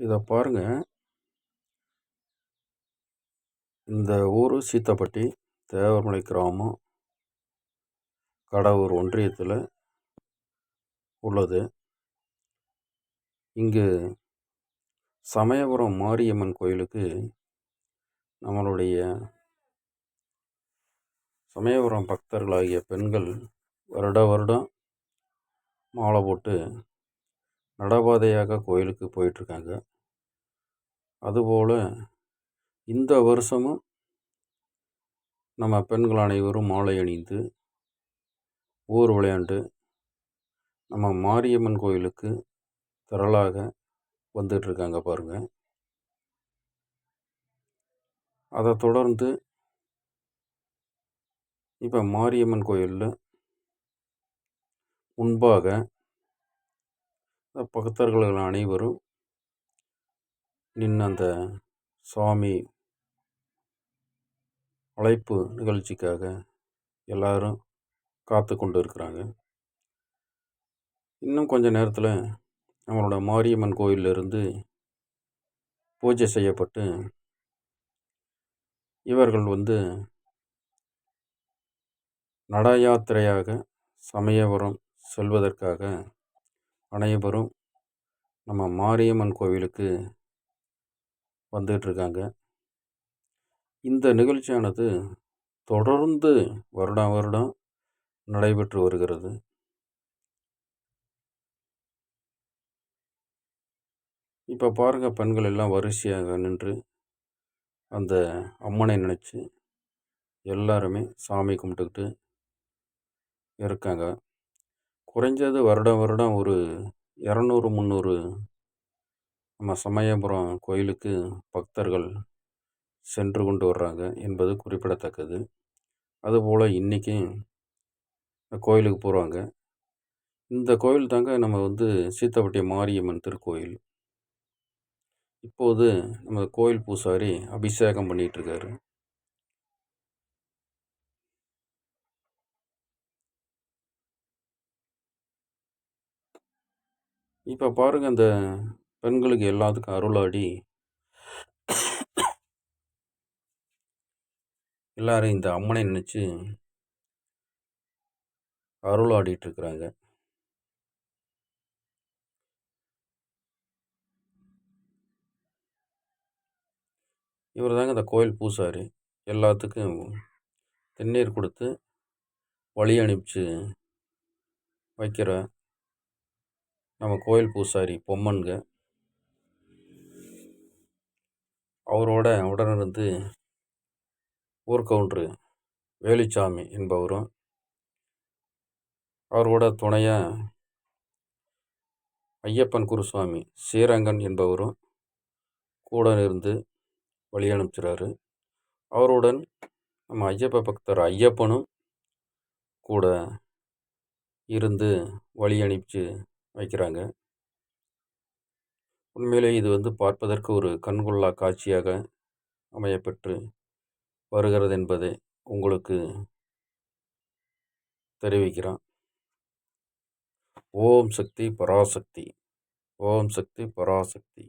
இதை பாருங்கள் இந்த ஊர் சீத்தாப்பட்டி தேவர்மலை கிராமம் கடவுர் ஒன்றியத்தில் உள்ளது. இங்கு சமயபுரம் மாரியம்மன் கோயிலுக்கு நம்மளுடைய சமயபுரம் பக்தர்களாகிய பெண்கள் வருட வருடம் மாலை போட்டு நடைபாதையாக கோயிலுக்கு போயிட்டுருக்காங்க. அதுபோல் இந்த வருஷமும் நம்ம பெண்கள் அனைவரும் மாலை அணிந்து ஊர் விளையாண்டு நம்ம மாரியம்மன் கோயிலுக்கு திரளாக வந்துட்டுருக்காங்க பாருங்கள் அதை தொடர்ந்து இப்போ மாரியம்மன் கோயிலில் முன்பாக பக்தர்கள் அனைவரும் நின்று அந்த சுவாமி அழைப்பு நிகழ்ச்சிக்காக எல்லாரும் காத்து கொண்டு இருக்கிறாங்க. இன்னும் கொஞ்ச நேரத்தில் நம்மளோட மாரியம்மன் கோயிலிருந்து பூஜை செய்யப்பட்டு இவர்கள் வந்து நட யாத்திரையாக சமயபுரம் செல்வதற்காக அனைவரும் நம்ம மாரியம்மன் கோவிலுக்கு வந்துகிட்ருக்காங்க இந்த நிகழ்ச்சியானது தொடர்ந்து வருடம் வருடம் நடைபெற்று வருகிறது. இப்போ பாருங்கள் பெண்கள் எல்லாம் வரிசையாக நின்று அந்த அம்மனை நினச்சி எல்லாருமே சாமி கும்பிட்டுக்கிட்டு இருக்காங்க. குறைஞ்சது வருடம் வருடம் ஒரு இரநூறு முந்நூறு நம்ம சமயபுரம் கோயிலுக்கு பக்தர்கள் சென்று கொண்டு வர்றாங்க என்பது குறிப்பிடத்தக்கது. அதுபோல் இன்றைக்கும் கோயிலுக்கு போகிறாங்க இந்த கோயில் தாங்க நம்ம வந்து சீத்தப்பட்டி மாரியம்மன் திருக்கோயில். இப்போது நம்ம கோயில் பூசாரி அபிஷேகம் பண்ணிகிட்ருக்காரு இப்போ பாருங்கள் அந்த பெண்களுக்கு எல்லாத்துக்கும் அருளாடி. எல்லாரும் இந்த அம்மனை நினச்சி அருளாடிட்டுருக்குறாங்க. இவர் தாங்க இந்த கோயில் பூசாரி. எல்லாத்துக்கும் தண்ணீர் கொடுத்து வழி அனுப்பிச்சு வைக்கிற நம்ம கோயில் பூசாரி பொம்மன்க அவரோட உடனிருந்து ஊர்கவுண்ட்ரு வேலுச்சாமி என்பவரும் அவரோட துணையாக ஐயப்பன் குருசுவாமி ஸ்ரீரங்கன் என்பவரும் கூட இருந்து வழி அனுப்பிச்சிறாரு அவருடன் நம்ம ஐயப்ப பக்தர் ஐயப்பனும் கூட இருந்து வழி அனுப்பிச்சு வைக்கிறாங்க. உண்மையிலே இது வந்து பார்ப்பதற்கு ஒரு கண்கொள்ளா காட்சியாக அமையப்பெற்று வருகிறது என்பதை உங்களுக்கு தெரிவிக்கிறான். ஓம் சக்தி பராசக்தி. ஓம் சக்தி பராசக்தி.